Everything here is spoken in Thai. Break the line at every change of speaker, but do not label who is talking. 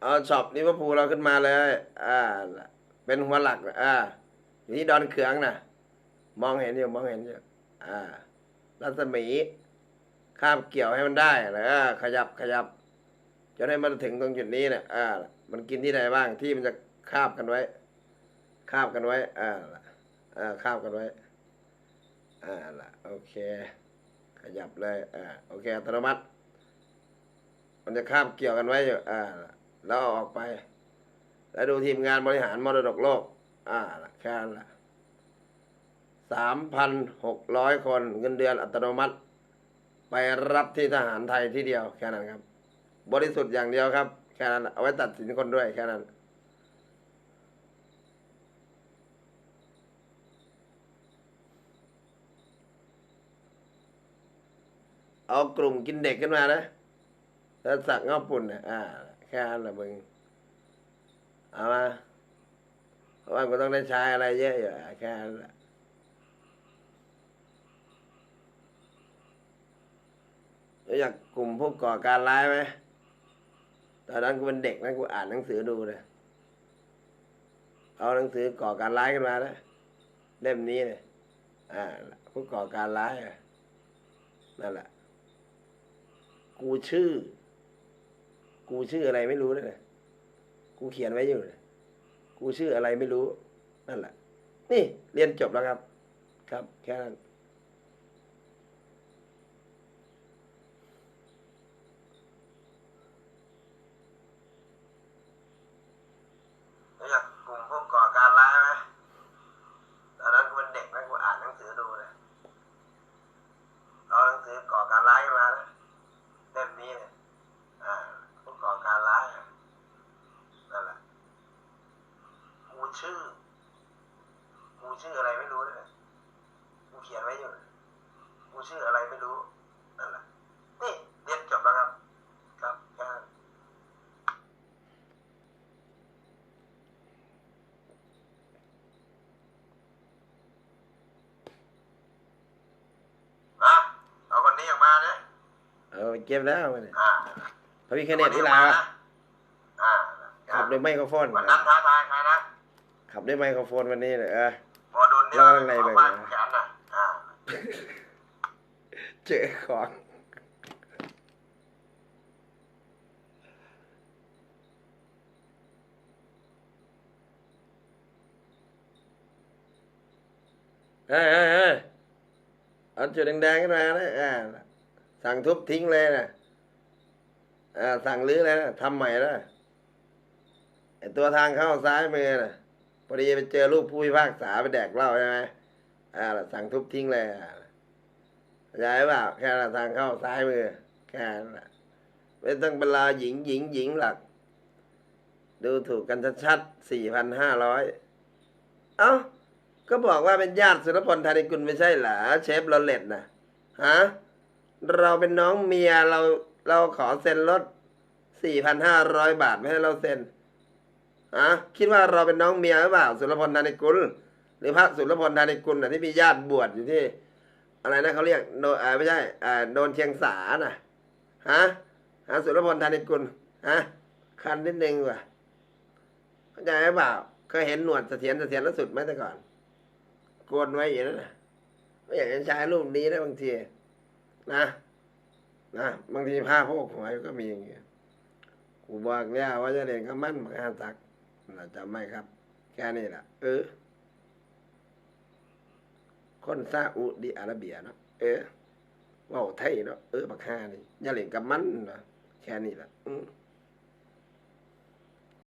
เอาช็อปลิเวอร์พูลเราขึ้นมาเลย อ่า เป็นหัวหลัก อ่าอยู่ที่ดอนเขืองนะมองเห็นอยู่มองเห็นอยู่อ่า รัศมีข้ามเกี่ยวให้มันได้นะอ่าขยับขยับจนให้มันถึงตรงจุดนี้เนี่ยอ่า มันกินที่ไหนบ้างที่มันจะคาบกันไว้ คาบกันไว้ อ่าอ่าคาบกันไว้ อ่าล่ะโอเค ขยับเลย อ่า โอเค อัตโนมัติ มันจะคาบเกี่ยวกันไว้อยู่ อ่า แล้วออกไป แล้วดูทีมงานบริหารมรดกโลก อ่าละแค่นั้นละสามพันหกร้อยคนเงินเดือนอัตโนมัติ ไปรับที่ทหารไทยที่เดียวแค่นั้นครับ บริสุทธิ์อย่างเดียวครับ แค่นั้นเอาไว้ตัดสินคนด้วยแค่นั้นเอากลุ่มกินเด็กขึ้นมานะแล้วสักเงาปุ่นนะอ่า แค่นั้นแหละมึง เอามาเพราะว่ากูต้องได้ใช้อะไรเยอะอยู่แค่นั้นแหละรู้จักกลุ่มพวกก่อการร้ายไหมตอนนั้นกูเป็นเด็กนะกูอ่านหนังสือดูเลยเอาหนังสือก่อการร้ายขึ้นมานะเล่มนี้เลยอ่าพวกก่อการร้ายนั่นแหละ กูชื่อ กูชื่ออะไรไม่รู้เลยนะกูเขียนไว้อยู่นะกูชื่ออะไรไม่รู้นั่นแหละ นี่เรียนจบแล้วครับ ครับ แค่นั้น รู้จักกลุ่มพวกก่อการร้ายไหมตอนนั้นกูเป็นเด็กนะกูอ่านหนังสือดูเลยเอาหนังสือก่อการร้ายขึ้นมานะเล่มนี้เลยอ่าพวกก่อการร้ายอะนั่นแหละ กู ชื่อ กูชื่ออะไรไม่รู้เลยนะกูเขียนไว้อยู่นะกูชื่ออะไรไม่รู้นั่นแหละนี่เรียนจบแล้วครับ ครับแค่นั้นอะเอาคนนี้ออกมาเนี่ยเออเก็บแล้วมัน
อ่า
พระพิคเนตที่ลาวอะ
อ่า
ขับด้วยไมโครโฟน
วันนั้นท้าทายใครนะ
ขับด้วยไมโครโฟนวันนี้เลยเออ
พอโดนเนี่ย
แล้วอะไร
เอา
ไป
บ้าน
วะ
แขนน่ะอ่า
เจอของเฮ้ยเฮ้ยเฮ้ยเอาจุดแดงๆขึ้นมานะอ่าสั่งทุบทิ้งเลยนะอ่าสั่งรื้อเลยนะทำใหม่แล้วไอตัวทางเข้าซ้ายมือนะ พอดีไปเจอลูกผู้พิพากษาไปแดกเหล้าใช่ไหมอ่าสั่งทุบทิ้งเลยอ่าเข้าใจเปล่าแค่ทางเข้าซ้ายมือแค่นั้นแหละไม่ต้องเวลาหญิงหญิงหญิงหลัก ดูถูกกันชัดๆสี่พันห้าร้อยเอ้า ก็บอกว่าเป็นญาติสุรพลธานิกุลไม่ใช่เหรอเชฟโรเลตนะฮะเราเป็นน้องเมียเราเราขอเซ็นลดสี่พันห้าร้อยบาทไม่ให้เราเซ็น ฮะคิดว่าเราเป็นน้องเมียหรือเปล่าสุรพลธานิกุล หรือพระสุรพลธานิกุลน่ะที่มีญาติบวชอยู่ที่ อะไรนะเขาเรียกโดอ่าไม่ใช่อ่าโดนเชียงสาน่ะฮะฮะสุรพลธานิกุลฮะคันนิดนึงว่ะเข้าใจไหมเปล่าเคยเห็นหนวดเสถียรเสถียรล่าสุดไหมแต่ก่อนโกนไว้อย่างนั้นนะไม่อยากจะใช้รูปนี้นะบางทีนะนะบางทีผ้าโพกหัวก็มีอย่างเงี้ยกูบอกแล้วว่าจะเรียนกับมันมหาศัก จำไม่ครับ แค่นี้แหละเออ คนซาอุดิอาระเบียเนาะเออว่าไทยเนาะเออบักฮานี่อย่าเล่นกับมันเนาะแค่นี้แหละอือ